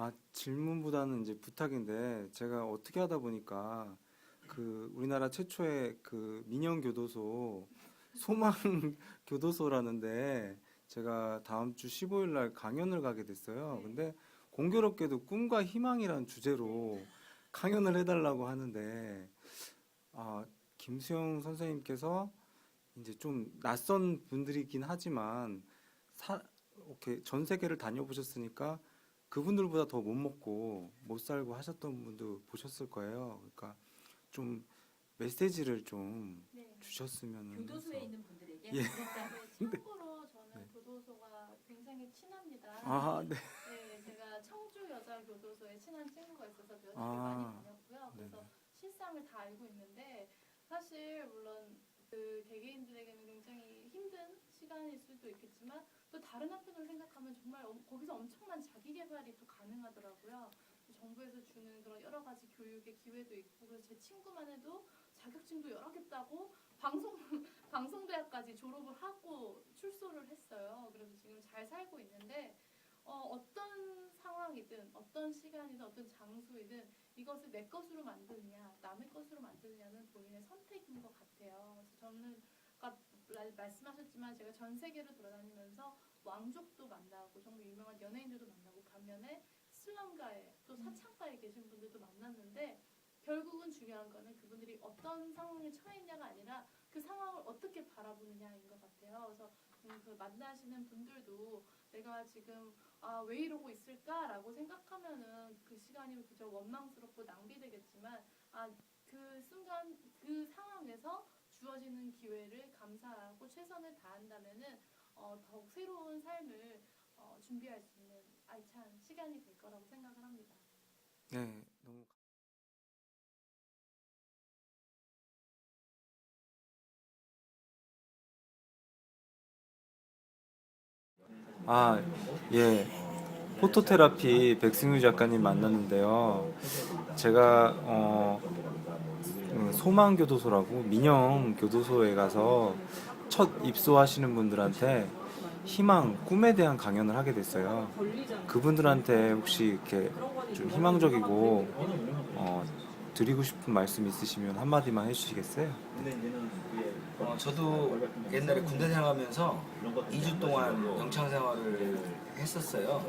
아, 질문보다는 이제 부탁인데 제가 어떻게 하다 보니까 그 우리나라 최초의 그 민영 교도소 소망 교도소라는데 제가 다음 주 15일 날 강연을 가게 됐어요. 근데 공교롭게도 꿈과 희망이라는 주제로 강연을 해달라고 하는데 아, 김수영 선생님께서 이제 좀 낯선 분들이긴 하지만 사, 이렇게 전 세계를 다녀보셨으니까 그분들보다 더 못 먹고 못 살고 하셨던 분도 보셨을 거예요. 그러니까 좀 메시지를 좀 네. 주셨으면 교도소에 해서. 있는 분들에게 예. 네, 참고로 저는 네. 교도소가 굉장히 친합니다. 아, 네. 네, 제가 청주 여자 교도소에 친한 친구가 있어서 면회를 아, 많이 다녔고요. 그래서 네네. 실상을 다 알고 있는데 사실 물론 그 개개인들에게는 굉장히 힘든 시간일 수도 있겠지만 또 다른 한편으로 생각하면 정말 엄- 거기서 엄청난 자 기 개발이 또 가능하더라고요. 또 정부에서 주는 그런 여러 가지 교육의 기회도 있고 그래서 제 친구만 해도 자격증도 여러 개 따고 방송 방송대학까지 졸업을 하고 출소를 했어요. 그래서 지금 잘 살고 있는데 어, 어떤 상황이든 어떤 시간이든 어떤 장소이든 이것을 내 것으로 만드느냐 남의 것으로 만드느냐는 본인의 선택인 것 같아요. 그래서 저는 아까 말- 말씀하셨지만 제가 전 세계를 돌아다니면서 왕족도 만나고 정말 유명한 연예인들도 만나고 반면에 슬럼가에 또 사창가에 계신 분들도 만났는데 결국은 중요한 거는 그분들이 어떤 상황에 처해 있냐가 아니라 그 상황을 어떻게 바라보느냐인 것 같아요. 그래서 음, 그 만나시는 분들도 내가 지금 아, 왜 이러고 있을까라고 생각하면은 그 시간이 그저 원망스럽고 낭비되겠지만 아, 그 순간 그 상황에서 주어지는 기회를 감사하고 최선을 다한다면은 어, 더욱 새로운 삶을 어, 준비할 수 알찬 시간이 될 거라고 생각을 합니다. 네, 너무 아, 예. 포토테라피 백승유 작가님 만났는데요. 제가 어, 음, 소망교도소라고 민영 교도소에 가서 첫 입소하시는 분들한테 희망, 꿈에 대한 강연을 하게 됐어요. 그분들한테 혹시 이렇게 좀 희망적이고 어, 드리고 싶은 말씀 있으시면 한마디만 해주시겠어요? 어, 저도 옛날에 군대 생활하면서 2주 동안 영창 생활을 했었어요.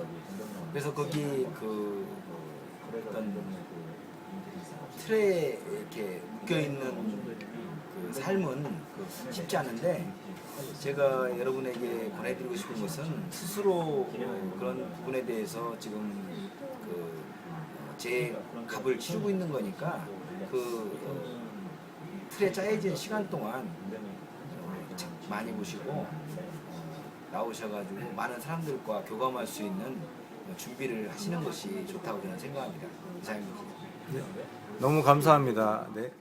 그래서 거기 그 어떤 틀에 이렇게 묶여 있는 그 삶은 쉽지 않은데 제가 여러분에게 권해드리고 싶은 것은 스스로 어, 그런 부분에 대해서 지금 그제 값을 치르고 있는 거니까 그 어, 틀에 짜여진 시간 동안 어, 책 많이 보시고 어, 나오셔가지고 많은 사람들과 교감할 수 있는 어, 준비를 하시는 것이 좋다고 저는 생각합니다. 이상입니다. 너무 감사합니다. 네.